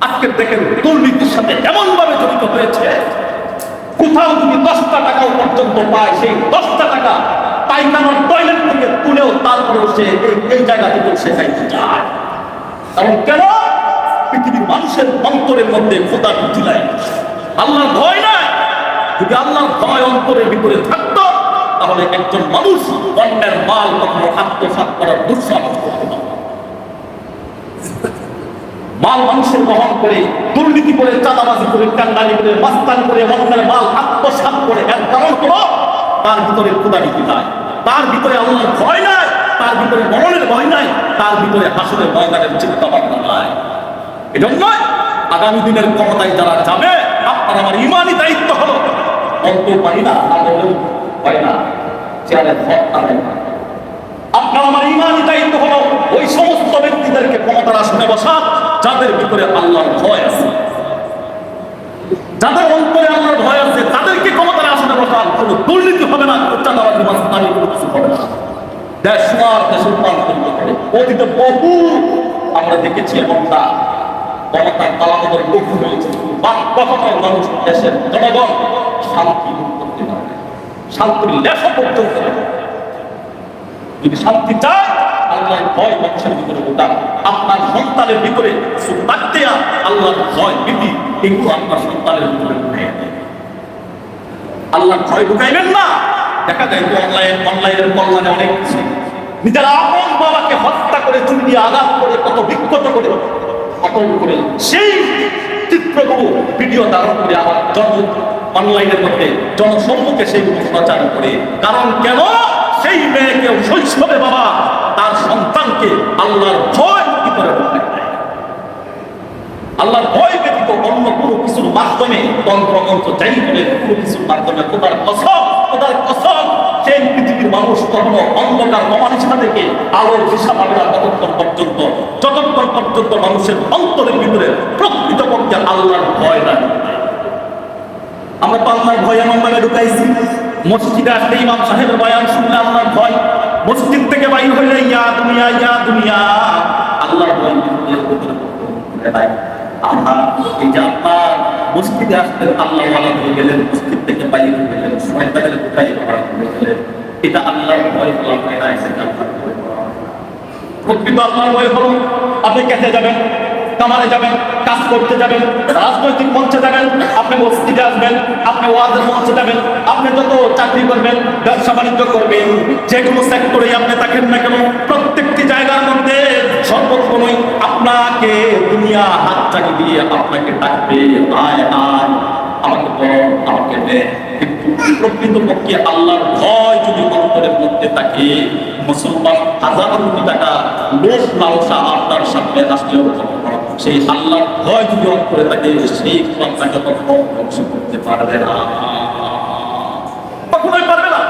আজকে দেখেন দুর্নীতির সাথে এমন ভাবে জড়িত হয়েছে। কোথাও যদি দশটা টাকাও পর্যন্ত পায়, সেই দশটা টাকা পায়খানার টয়লেট থেকে তুলেও তারপরেও সে এই- জায়গা থেকে সে খাইতে চায়। কারণ কেন? পৃথিবীর মানুষের অন্তরের মধ্যে খোদা ভীতি নাই। আল্লাহর ভয় নাই। যদি আল্লাহর ভয় অন্তরের ভিতরে থাকতো, তাহলে একজন মানুষ অন্যের মাল কখনো আত্মসাৎ করার দুঃসাহস করতে পারত। মাল মানুষের বহন করে, দুর্নীতি করে, চাঁদাবাজি করে কান্ডালি করে মাস্তান করে, অন্যের মাল আত্মসাৎ করে, এর কারণ হলো তার ভিতরে ক্ষুদানীতি নাই? তার ভিতরে আল্লাহর ভয় নাই, তার ভিতরে মরণের ভয় নাই, তার ভিতরে হাসনের ময়দানের চিন্তা ভাবনা নাই। এজন্য আগামী দিনের ক্ষমতায় যারা যাবে, আপনার আমার ইমানই দায়িত্ব হলো। বলতে পারি না বললেও না। চেয়ারে আপনার আমার ইমানই দায়িত্ব হলো ওই সমস্ত ব্যক্তিদেরকে ক্ষমতার আসনে বসা যাদের ভিতরে আল্লাহর ভয় আছে, যাদের অন্তরে আল্লাহর ভয় আছে, তাদেরকে ক্ষমতার আসনে বসান কোনো দুর্নীতি হবে না চাঁদাবাজি কোনো কিছু হবে না দেশ সুমার দেশ রূপান্তরিত করে অতীতে বহু আমরা দেখেছি এমনটা ক্ষমতার কালামদের বহু হয়েছে বা কখনো মানুষ দেশের জনগণ শান্তি করতে পারে। শান্তির লেখা পর্যন্ত। যদি শান্তি চায় আল্লাহর ভয় মানুষের ভিতরে আপনার সন্তানের ভিতরে আল্লাহর ভয় ভীতি আপনার সন্তানের ভিতরে আল্লাহর ভয় ঢুকাইবেন না। দেখা যায় তো অনলাইন, অনলাইনের কল্যাণে অনেক কিছু। নিজের আপন বাবাকে হত্যা করে চুরি দিয়ে আঘাত করে, কত বিক্ষত করে অটল করে, সেই চিত্রগুলো ভিডিও ধারণ করে আবার জন অনলাইনের মধ্যে জনসম্মুখে সেই প্রচার করে। কারণ কেন? সেই মেয়েকে শৈশবে বাবা তার সন্তানকে আল্লাহর ভয় ঢুকায় দেয়। আল্লাহর ভয় ব্যতীত অন্য কোনো কিছুর মাধ্যমে তন্ত্র মন্ত্র যাই বলে কোনো কিছুর মাধ্যমে খোদার কসম খোদার কসম, সেই পৃথিবীর মানুষ কখনো অন্ধকার অমানিসা থেকে আলোর পাবে না ততক্ষণ পর্যন্ত, যতক্ষণ পর্যন্ত মানুষের অন্তরের ভিতরে প্রকৃতপক্ষে আল্লাহর ভয় না আমরা তো আল্লাহর ভয় এমন ভাবে ঢুকাইছি মসজিদে আসলে ইমাম সাহেবের বয়ান শুনলে আল্লাহর ভয়। মসজিদ থেকে বাইর হইলে, ইয়া দুনিয়া ইয়া দুনিয়া। আল্লাহর আল্লাহ হয়ে গেলেন থেকে হয়ে গেলেন এটা ভয় প্রকৃত ভয় আপনি কেটে যাবেন, কামারে যাবেন, কাজ করতে যাবেন, রাজনৈতিক মঞ্চে যাবেন, আপনি মসজিদে আসবেন, আপনি ওয়াজের মঞ্চে যাবেন আপনি যত চাকরি করবেন, ব্যবসা বাণিজ্য করবেন, যে কোনো সেক্টরে আপনি থাকেন না কেন, প্রত্যেকটি জায়গার মধ্যে সর্বক্ষণই আপনাকে দুনিয়া হাত চাকি দিয়ে আপনাকে ডাকবে, আয় আয় সেই আল্লাহর ভয় যদি অন্তরে থাকে, সেই আপনাকে কখনো ধ্বংস করতে পারবে না। কখনোই পারবে না।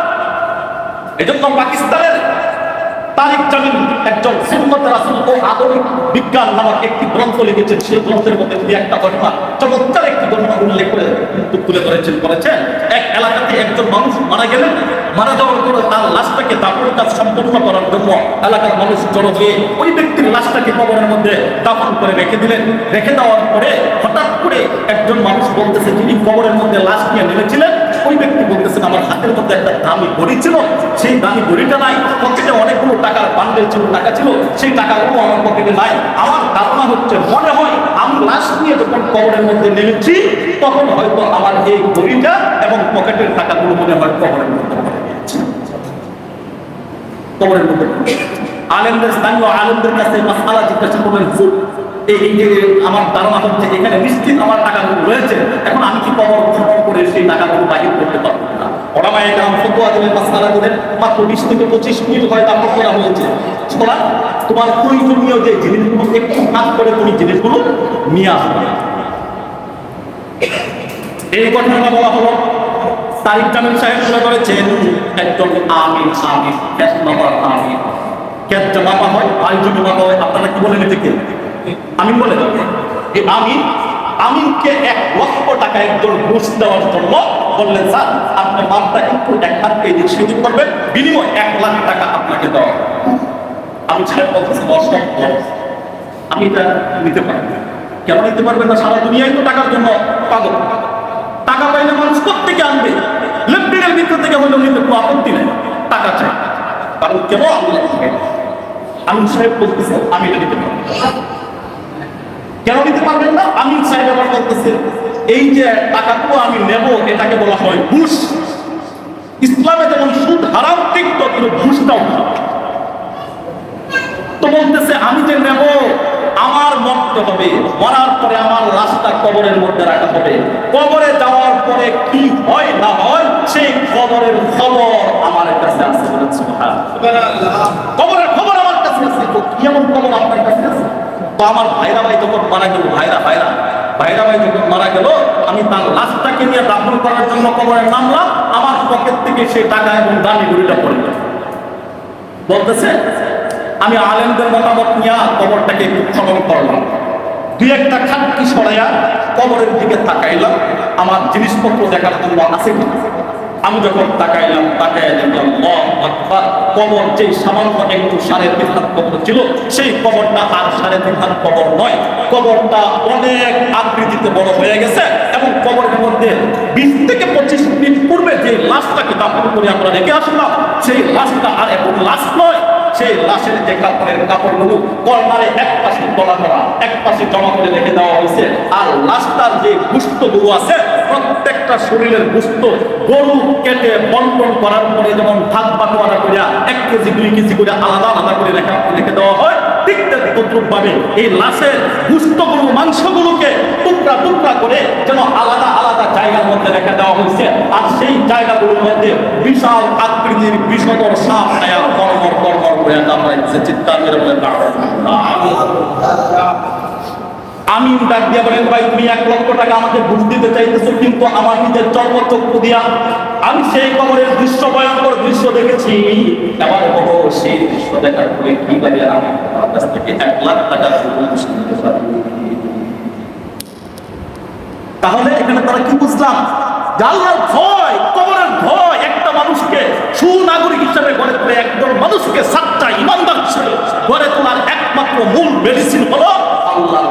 এজন্য পাকিস্তানের তারিক জামিন একজন সুন্নত রাসূল ও আধুনিক বিজ্ঞান নামক একটি গ্রন্থ লিখেছেন। সেই গ্রন্থের মধ্যে দুই একটা ঘটনা, চমৎকার একটি ঘটনা উল্লেখ করে তুলে ধরেছেন বলেছেন এক এলাকাতে একজন মানুষ মারা গেলেন। মারা যাওয়ার পরে তার লাশটাকে দাফনের কাজ সম্পূর্ণ করার জন্য এলাকার মানুষ জড়ো হয়ে ওই ব্যক্তির লাশটাকে কবরের মধ্যে দাফন করে রেখে দিলেন। রেখে দেওয়ার পরে হঠাৎ করে একজন মানুষ বলতেছে, যিনি কবরের মধ্যে লাশ নিয়ে নেমেছিলেন, ওই ব্যক্তি বলতেছেন আমার হাতের মধ্যে একটা দামি ঘড়ি ছিল, সেই দামি ঘড়িটা নাই। পকেটে অনেকগুলো টাকার বান্ডেল ছিল, টাকা ছিল, সেই টাকাগুলো আমার পকেটে নাই। আমার ধারণা হচ্ছে, মনে হয় আমি লাশ নিয়ে যখন কবরের মধ্যে নেমেছি, তখন হয়তো আমার এই ঘড়িটা এবং পকেটের টাকাগুলো মনে হয় কবরের মধ্যে কবরের মধ্যে আলেমদের স্থানীয় আলেমদের কাছে মাসালা জিজ্ঞাসা করলেন আমার ধারণা হচ্ছে এখানে নিশ্চিত আমার টাকাগুলো রয়েছে, এখন আমি কি কবর খনন করে সেই টাকাগুলো বাহির করতে পারব না? ওলামায়ে কেরাম ফতোয়া দিলেন মাসআলা দিলেন, মাত্র 20 থেকে 25 মিনিট হয় হয়েছে। তোমার প্রয়োজনীয় যে জিনিসগুলো করে তুমি জিনিসগুলো নিয়ে আসবে এই বলা হলো হয় আপনারা কি বলেন এটাকে? আমিন আমিনকে এক লক্ষ টাকা একজন ঘুষ দেওয়ার জন্য বললেন, স্যার, আপনার মাপটা একটু এক হাত এদিক সেদিক করবেন, বিনিময় এক লাখ টাকা আপনাকে দেওয়া। আমি সাহেব বলতেছি অসম্ভব আমি এটা নিতে পারি। কেন নিতে পারবেন না? সারা দুনিয়ায় তো টাকার জন্য পাগল টাকা পাইলে মানুষ কোথেকে আনবে? লেফটেনের ভিতর থেকে হলেও নিতে কোনো আপত্তি নেই। টাকা চাই। কারণ কেন আমিন সাহেব বলতেছে, আমি এটা নিতে পারব। কেন নিতে পারবেন না? আমিন সাহেব আবার বলতেছে এই যে টাকাগুলো আমি নেব, এটাকে বলা হয় ঘুষ। ইসলামে যেমন সুদ হারাম, ঠিক তদ্র ঘুষটাও। তো বলতেছে, আমি যে নেব, আমার মরতে হবে। মরার পরে আমার রাস্তা কবরের মধ্যে রাখা হবে। কবরে যাওয়ার পরে কি হয় না হয়, সেই কবরের খবর আমার কাছে আছে। কবরের খবর আমার কাছে আছে। এমন খবর আপনার কাছে আমার ভাইরা ভাই যখন মারা গেল, ভাইরা ভাইরা ভাইরা ভাই যখন মারা গেল, আমি তার লাশটাকে নিয়ে দাফন করার জন্য কবরে নামলাম আমার পকেট থেকে সেই টাকা এবং দামি গুলিটা পড়ে গেল। বলতেছে, আমি আলেমদের মতামত নিয়ে কবরটাকে একটু খনন করলাম। দুই একটা খাটকি সরাইয়া কবরের দিকে তাকাইলাম। আমার জিনিসপত্র দেখার জন্য আছে আমি যখন তাকাইলাম, তাকাইয়া দেখলাম কবর যে সামান্য একটু সাড়ে তিন হাত কবর ছিল, সেই কবরটা আর সাড়ে তিন হাত কবর নয়। কবরটা অনেক আকৃতিতে বড় হয়ে গেছে এবং কবরের মধ্যে বিশ থেকে পঁচিশ মিনিট পূর্বে যে লাশটাকে দাপন করে আমরা রেখে আসলাম, সেই লাশটা আর এখন লাশ নয়। সেই লাশের যে কাপড়ের কাপড়গুলো কর্নারে এক পাশে তোলা করা, এক পাশে জমা করে রেখে দেওয়া হয়েছে। আর লাশটার যে গুস্তগুলো আছে, প্রত্যেকটা শরীরের গুস্ত গরু কেটে বন্টন করার পরে যেমন ভাগ বাটোয়ারা করে এক কেজি, দুই কেজি করে আলাদা আলাদা করে রেখে রেখে দেওয়া হয় এই লাশের গুস্তগুলো, মাংসগুলোকে টুকরা টুকরা করে যেন আলাদা আলাদা জায়গার মধ্যে রেখে দেওয়া হয়েছে। আর সেই জায়গাগুলোর মধ্যে বিশাল আকৃতির বিষধর সাপ আমি ডাক দিয়া বলেন, ভাই, তুমি এক লক্ষ টাকা আমাকে ঘুষ দিতে চাইতেছো, কিন্তু আমার নিজের দিয়া আমি সেই কবরের দৃশ্য, ভয়ঙ্কর দৃশ্য দেখেছি। এবার বলো, সেই দৃশ্য দেখার পরে আমি কাছ থেকে এক লাখ টাকা তাহলে এখানে তারা কি বুঝলাম? যে আল্লাহর ভয় কবরের ভয় একটা মানুষকে সুনাগরিক হিসেবে গড়ে তোলে একদম মানুষকে সাতটা ইমানদার হিসেবে গড়ে তোলার একমাত্র মূল মেডিসিন হলো আল্লাহ